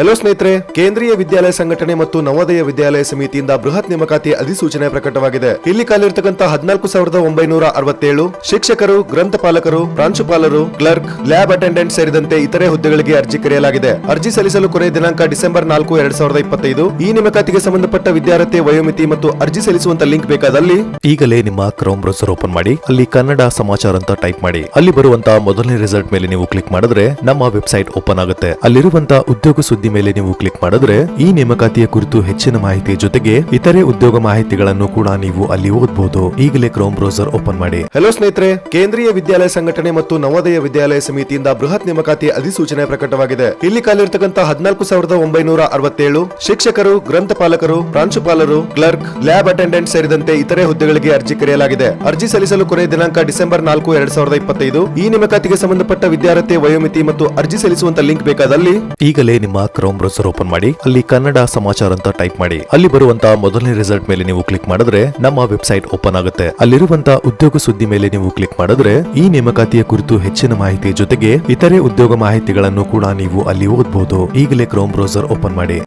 Hello ಸ್ನೇಹಿತರೆ. ಕೇಂದ್ರೀಯ ವಿದ್ಯಾಲಯ ಸಂಘಟನೆ ಮತ್ತು ನವೋದಯ ವಿದ್ಯಾಲಯ ಸಮಿತಿಯಿಂದ ಬೃಹತ್ ನೇಮಕಾತಿ ಅಧಿಸೂಚನೆ ಪ್ರಕಟವಾಗಿದೆ. ಇಲ್ಲಿ ಕಾಲಿರ್ತಕ್ಕಂಥ ಹದಿನಾಲ್ಕು ಸಾವಿರದ ಒಂಬೈನೂರ ಅರವತ್ತೇಳು ಶಿಕ್ಷಕರು, ಗ್ರಂಥಪಾಲಕರು, ಪ್ರಾಂಶುಪಾಲರು, ಕ್ಲರ್ಕ್, ಲ್ಯಾಬ್ ಅಟೆಂಡೆಂಟ್ ಸೇರಿದಂತೆ ಇತರೆ ಹುದ್ದೆಗಳಿಗೆ ಅರ್ಜಿ ಕರೆಯಲಾಗಿದೆ. ಅರ್ಜಿ ಸಲ್ಲಿಸಲು ಕೊನೆಯ ದಿನಾಂಕ ಡಿಸೆಂಬರ್ ನಾಲ್ಕು, ಎರಡ್ ಸಾವಿರದ ಇಪ್ಪತ್ತೈದು. ಈ ನೇಮಕಾತಿಗೆ ಸಂಬಂಧಪಟ್ಟ ವಿದ್ಯಾರ್ಥಿ, ವಯೋಮಿತಿ ಮತ್ತು ಅರ್ಜಿ ಸಲ್ಲಿಸುವಂತ ಲಿಂಕ್ ಬೇಕಾದಲ್ಲಿ ಈಗಲೇ ನಿಮ್ಮ ಕ್ರೋಮ್ ಬ್ರೌಸರ್ ಓಪನ್ ಮಾಡಿ, ಅಲ್ಲಿ ಕನ್ನಡ ಸಮಾಚಾರ ಅಂತ ಟೈಪ್ ಮಾಡಿ. ಅಲ್ಲಿ ಬರುವಂತಹ ಮೊದಲನೇ ರಿಸಲ್ಟ್ ಮೇಲೆ ನೀವು ಕ್ಲಿಕ್ ಮಾಡಿದ್ರೆ ನಮ್ಮ ವೆಬ್ಸೈಟ್ ಓಪನ್ ಆಗುತ್ತೆ. ಅಲ್ಲಿರುವಂತಹ ಉದ್ಯೋಗ ಸುದ್ದಿ ಮೇಲೆ ನೀವು ಕ್ಲಿಕ್ ಮಾಡಿದ್ರೆ ಈ ನೇಮಕಾತಿಯ ಕುರಿತು ಹೆಚ್ಚಿನ ಮಾಹಿತಿ ಜೊತೆಗೆ ಇತರೆ ಉದ್ಯೋಗ ಮಾಹಿತಿಗಳನ್ನು ಕೂಡ ನೀವು ಅಲ್ಲಿ ಓದಬಹುದು ಈಗಲೇ ಕ್ರೋಮ್ ಬ್ರೌಸರ್ ಓಪನ್ ಮಾಡಿ. ಹಲೋ ಸ್ನೇಹಿತರೆ ಕೇಂದ್ರೀಯ ವಿದ್ಯಾಲಯ ಸಂಘಟನೆ ಮತ್ತು ನವೋದಯ ವಿದ್ಯಾಲಯ ಸಮಿತಿಯಿಂದ ಬೃಹತ್ ನೇಮಕಾತಿ ಅಧಿಸೂಚನೆ ಪ್ರಕಟವಾಗಿದೆ. ಇಲ್ಲಿ ಕಾಲಿರ್ತಕ್ಕಂಥ ಹದಿನಾಲ್ಕು ಸಾವಿರದ ಒಂಬೈನೂರ ಅರವತ್ತೇಳು ಶಿಕ್ಷಕರು ಗ್ರಂಥಪಾಲಕರು ಪ್ರಾಂಶುಪಾಲರು ಕ್ಲರ್ಕ್ ಲ್ಯಾಬ್ ಅಟೆಂಡೆಂಟ್ ಸೇರಿದಂತೆ ಇತರೆ ಹುದ್ದೆಗಳಿಗೆ ಅರ್ಜಿ ಕರೆಯಲಾಗಿದೆ. ಅರ್ಜಿ ಸಲ್ಲಿಸಲು ಕೊನೆಯ ದಿನಾಂಕ ಡಿಸೆಂಬರ್ ನಾಲ್ಕು ಎರಡ್ ಸಾವಿರದ ಇಪ್ಪತ್ತೈದು. ಈ ನೇಮಕಾತಿಗೆ ಸಂಬಂಧಪಟ್ಟ ವಿದ್ಯಾರ್ಥಿ ವಯೋಮಿತಿ ಮತ್ತು ಅರ್ಜಿ ಸಲ್ಲಿಸುವಂತ ಲಿಂಕ್ ಬೇಕಾದಲ್ಲಿ ಈಗಲೇ ನಿಮ್ಮ ಕ್ರೋಮ್ ಬ್ರೌಸರ್ ಓಪನ್ ಮಾಡಿ, ಅಲ್ಲಿ ಕನ್ನಡ ಸಮಾಚಾರ ಅಂತ ಟೈಪ್ ಮಾಡಿ. ಅಲ್ಲಿ ಬರುವಂತಹ ಮೊದಲನೇ ರಿಸಲ್ಟ್ ಮೇಲೆ ನೀವು ಕ್ಲಿಕ್ ಮಾಡಿದ್ರೆ ನಮ್ಮ ವೆಬ್ಸೈಟ್ ಓಪನ್ ಆಗುತ್ತೆ. ಅಲ್ಲಿರುವಂತಹ ಉದ್ಯೋಗ ಸುದ್ದಿ ಮೇಲೆ ನೀವು ಕ್ಲಿಕ್ ಮಾಡಿದ್ರೆ ಈ ನೇಮಕಾತಿಯ ಕುರಿತು ಹೆಚ್ಚಿನ ಮಾಹಿತಿ ಜೊತೆಗೆ ಇತರೆ ಉದ್ಯೋಗ ಮಾಹಿತಿಗಳನ್ನು ಕೂಡ ನೀವು ಅಲ್ಲಿ ಓದಬಹುದು ಈಗಲೇ ಕ್ರೋಮ್ ಬ್ರೌಸರ್ ಓಪನ್ ಮಾಡಿ.